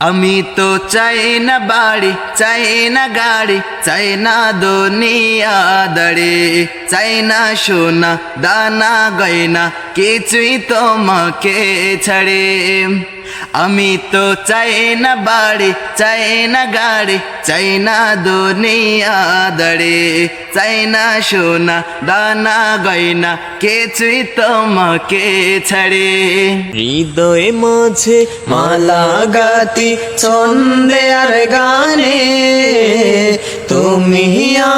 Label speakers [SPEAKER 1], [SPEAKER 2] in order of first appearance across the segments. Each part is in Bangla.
[SPEAKER 1] আমি তো চাই না বাড়ি, চাই না গাড়ি, চাই না দুনিয়া দাড়ি, চাই না সোনা, দানা, গয়না, কিছুই তোমাকে ছাড়ে। আমি তো চাই না বাড়ি, চাই না গাড়ি, চাই না দুনিয়া দাড়ি, চাই না সোনা, দানা, গয়না, কিছুই তোমাকে ছাড়ে।
[SPEAKER 2] হৃদয়ে মাঝে মালা গাতি ছন্দে আর গানে, তুমি আমার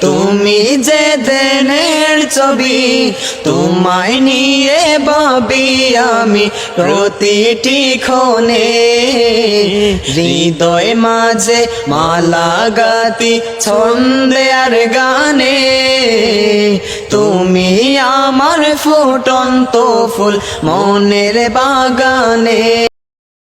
[SPEAKER 2] তুমি যে দেনের ছবি, তোমায় নিয়ে ভাবি আমি প্রতিটি ক্ষণে। হৃদয় মাঝে মালা গাতি ছন্দে আর গানে। তুমি আমার ফুটন্ত ফুল মনের বাগানে।